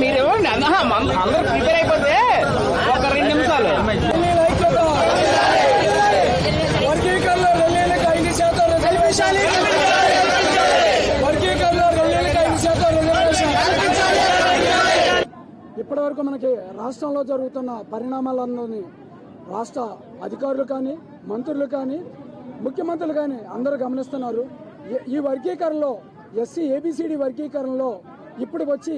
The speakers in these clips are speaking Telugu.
మీరేమో అందరూ ప్రిపేర్ అయిపోతే ఒక రెండు నిమిషాలు. ఇప్పటి వరకు మనకి రాష్ట్రంలో జరుగుతున్న పరిణామాలన్నీ రాష్ట్ర అధికారులు కానీ మంత్రులు కానీ ముఖ్యమంత్రులు కానీ అందరూ గమనిస్తున్నారు. ఈ వర్గీకరణలో ఎస్సీ ఏబిసిడి వర్గీకరణలో ఇప్పుడు వచ్చి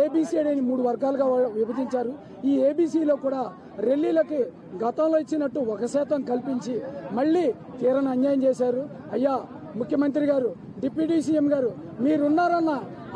ఏబీసీ అని మూడు వర్గాలుగా విభజించారు. ఈ ఏబీసీలో కూడా రెల్లీలకి గతంలో ఇచ్చినట్టు ఒక శాతం కల్పించి మళ్ళీ తీరని అన్యాయం చేశారు. అయ్యా ముఖ్యమంత్రి గారు డిప్యూటీ సీఎం గారు మీరున్నారన్న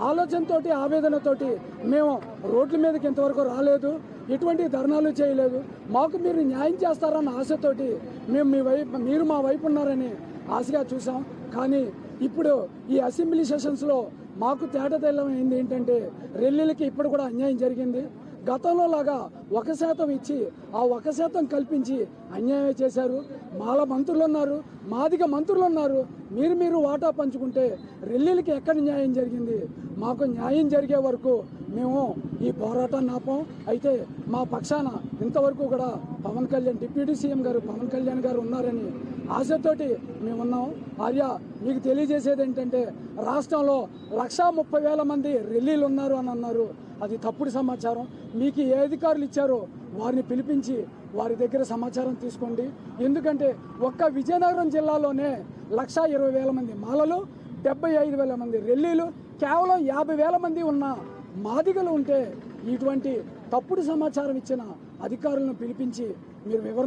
ఆలోచనతోటి ఆవేదనతోటి మేము రోడ్ల మీదకి ఇంతవరకు రాలేదు. ఎటువంటి ధర్నాలు చేయలేదు. మాకు మీరు న్యాయం చేస్తారన్న ఆశతోటి మేము మీ వైపు మీరు మా వైపు ఉన్నారని ఆశగా చూసాం కానీ ఇప్పుడు ఈ అసెంబ్లీ సెషన్స్లో మాకు తేట తెల్లమైంది ఏంటంటే రెల్లీలకి ఇప్పుడు కూడా అన్యాయం జరిగింది. గతంలో లాగా ఒక శాతం ఇచ్చి ఆ ఒక శాతం కల్పించి అన్యాయం చేశారు. మాల మంత్రులు ఉన్నారు మాదిగ మంత్రులు ఉన్నారు. మీరు మీరు వాటా పంచుకుంటే రెల్లీలకి ఎక్కడ న్యాయం జరిగింది? మాకు న్యాయం జరిగే వరకు మేము ఈ పోరాటాన్ని ఆపం. అయితే మా పక్షాన ఇంతవరకు కూడా పవన్ కళ్యాణ్ డిప్యూటీ సీఎం గారు పవన్ కళ్యాణ్ గారు ఉన్నారని ఆశతోటి మేము ఉన్నాం ఆర్య మీకు తెలియజేసేది ఏంటంటే రాష్ట్రంలో లక్షా ముప్పై వేల మంది రెల్లీలు ఉన్నారు అని అన్నారు. అది తప్పుడు సమాచారం. మీకు ఏ అధికారులు ఇచ్చారో వారిని పిలిపించి వారి దగ్గర సమాచారం తీసుకోండి. ఎందుకంటే ఒక్క విజయనగరం జిల్లాలోనే లక్షా ఇరవై వేల మంది మాలలు డెబ్బై ఐదు వేల మంది రెల్లీలు కేవలం యాభై వేల మంది ఉన్న మాదిగలు ఉంటే ఇటువంటి తప్పుడు సమాచారం ఇచ్చిన అధికారులను పిలిపించి మీరు వివరణ